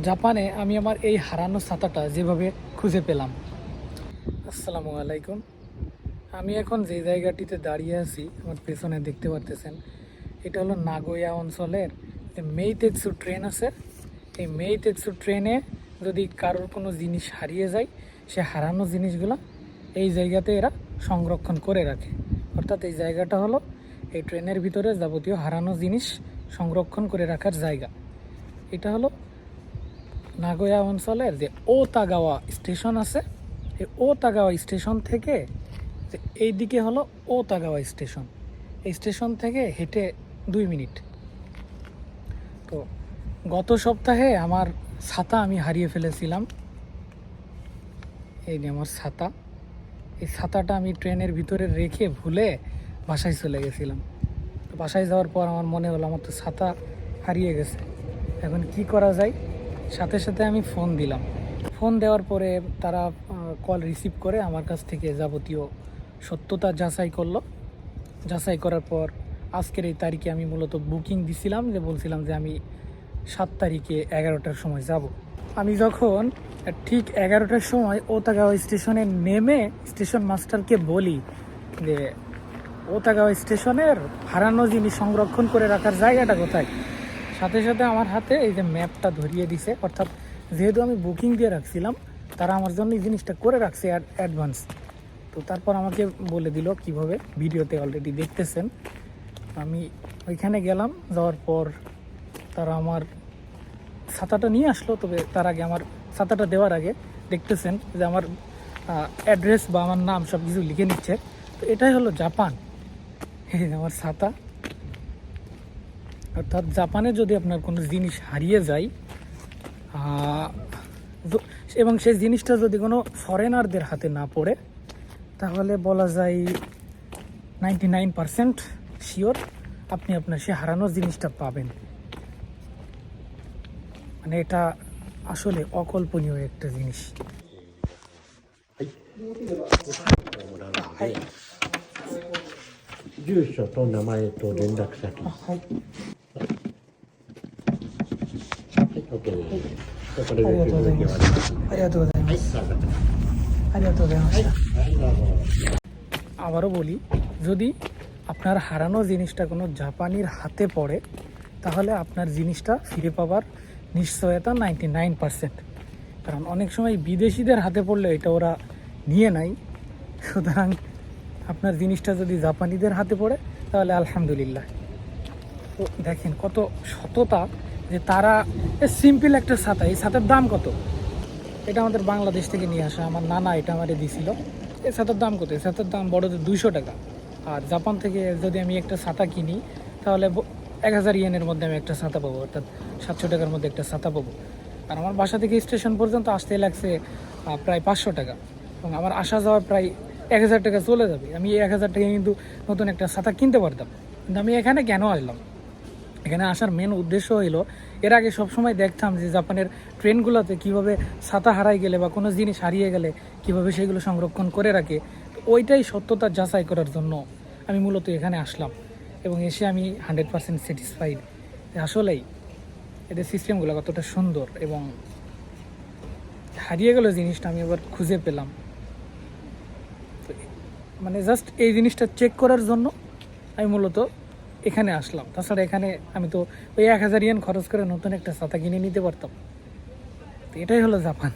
জাপানে আমি আমার এই হারানো ছাতাটা যেভাবে খুঁজে পেলাম। আসসালামু আলাইকুম। আমি এখন যে জায়গাটিতে দাঁড়িয়ে আছি, আমার পেছনে দেখতে পারতেছেন, এটা হলো নাগোয়া অঞ্চলের যে মেইতেৎসু ট্রেন আছে। এই মেইতেৎসু ট্রেনে যদি কারোর কোনো জিনিস হারিয়ে যায়, সে হারানো জিনিসগুলো এই জায়গাতে এরা সংরক্ষণ করে রাখে। অর্থাৎ এই জায়গাটা হলো এই ট্রেনের ভিতরে যাবতীয় হারানো জিনিস সংরক্ষণ করে রাখার জায়গা। এটা হলো নাগোয়া অঞ্চলের যে ও তাগাওয়া স্টেশন আছে, এই ও তাগাওয়া স্টেশন থেকে যে এই দিকে হলো ও তাগাওয়া স্টেশন। এই স্টেশন থেকে হেঁটে দুই মিনিট। তো গত সপ্তাহে আমার ছাতা আমি হারিয়ে ফেলেছিলাম। এই যে আমার ছাতা। এই ছাতাটা আমি ট্রেনের ভিতরে রেখে ভুলে বাসায় চলে গেছিলাম। বাসায় যাওয়ার পর আমার মনে হলো আমার তো ছাতা হারিয়ে গেছে। এখন কি করা যায়? সাথে সাথে আমি ফোন দিলাম। ফোন দেওয়ার পরে তারা কল রিসিভ করে আমার কাছ থেকে যাবতীয় সত্যতা যাচাই করল। যাচাই করার পর আজকের এই তারিখে আমি মূলত বুকিং দিছিলাম যে বলছিলাম যে আমি সাত তারিখে এগারোটার সময় যাব। আমি যখন ঠিক এগারোটার সময় ওতাগাঁও স্টেশনে নেমে স্টেশন মাস্টারকে বলি যে, ওতাগাঁও স্টেশনের হারানো জিনিস সংরক্ষণ করে রাখার জায়গাটা কোথায়? সাথে সাথে আমার হাতে এই যে ম্যাপটা ধরিয়ে দিছে। অর্থাৎ যেহেতু আমি বুকিং দিয়ে রাখছিলাম, তারা আমার জন্য এই জিনিসটা করে রাখছে অ্যাডভান্স তো তারপর আমাকে বলে দিল কীভাবে ভিডিওতে অলরেডি দেখতেছেন। আমি ওইখানে গেলাম, যাওয়ার পর তারা আমার ছাতাটা নিয়ে আসলো, তবে তার আগে আমার ছাতাটা দেওয়ার আগে দেখতেছেন যে আমার অ্যাড্রেস বা আমার নাম সব কিছু লিখে নিচ্ছে। তো এটাই হলো জাপান। আমার ছাতা। অর্থাৎ জাপানে যদি আপনার কোনো জিনিস হারিয়ে যায় আহ, য- এবং সেই জিনিসটা যদি কোনো ফরেনারদের হাতে না পড়ে তাহলে বলা যায় নাইনটি নাইন পারসেন্ট শিওর আপনি আপনার সে হারানোর জিনিসটা পাবেন মানে এটা আসলে অকল্পনীয় একটা জিনিসはい。住所と名前と連絡先。ははい আবারও বলি যদি আপনার হারানো জিনিসটা কোনো জাপানির হাতে পড়ে তাহলে আপনার জিনিসটা ফিরে পাওয়ার নিশ্চয়তা নাইনটি নাইন পার্সেন্ট কারণ অনেক সময় বিদেশিদের হাতে পড়লে এটা ওরা নিয়ে নাই সুতরাং আপনার জিনিসটা যদি জাপানিদের হাতে পড়ে তাহলে আলহামদুলিল্লাহ। তো দেখেন কত সততা যে তারা সিম্পল একটা ছাতা, এই ছাতার দাম কত? এটা আমাদের বাংলাদেশ থেকে নিয়ে আসা, আমার নানা এটা আমারে দিছিল। এই ছাতার দাম কত? এই ছাতার দাম বড়দের দুইশো টাকা। আর জাপান থেকে যদি আমি একটা ছাতা কিনি, তাহলে এক হাজার ইয়েনের মধ্যে আমি একটা ছাতা পাবো, অর্থাৎ সাতশো টাকার মধ্যে একটা ছাতা পাবো। আর আমার বাসা থেকে স্টেশন পর্যন্ত আসতে লাগছে প্রায় পাঁচশো টাকা। এবং আমার আসা যাওয়া প্রায় এক হাজার টাকা চলে যাবে। আমি এক হাজার টাকা কিন্তু নতুন একটা ছাতা কিনতে পারতাম। কিন্তু আমি এখানে কেন আসলাম? এখানে আসার মেন উদ্দেশ্য হইল, এর আগে সবসময় দেখতাম যে জাপানের ট্রেনগুলোতে কীভাবে ছাতা হারাই গেলে বা কোনো জিনিস হারিয়ে গেলে কীভাবে সেগুলো সংরক্ষণ করে রাখে, ওইটাই সত্যতা যাচাই করার জন্য আমি মূলত এখানে আসলাম এবং এসে আমি হান্ড্রেড পার্সেন্ট স্যাটিসফাইড আসলেই এদের সিস্টেমগুলো কতটা সুন্দর এবং হারিয়ে গেল জিনিসটা আমি আবার খুঁজে পেলাম। মানে জাস্ট এই জিনিসটা চেক করার জন্য আমি মূলত এখানে আসলাম। তাছাড়া এখানে আমি তো ওই এক হাজার ইয়েন খরচ করে নতুন একটা ছাতা কিনে নিতে পারতাম। তো এটাই হলো জাপান।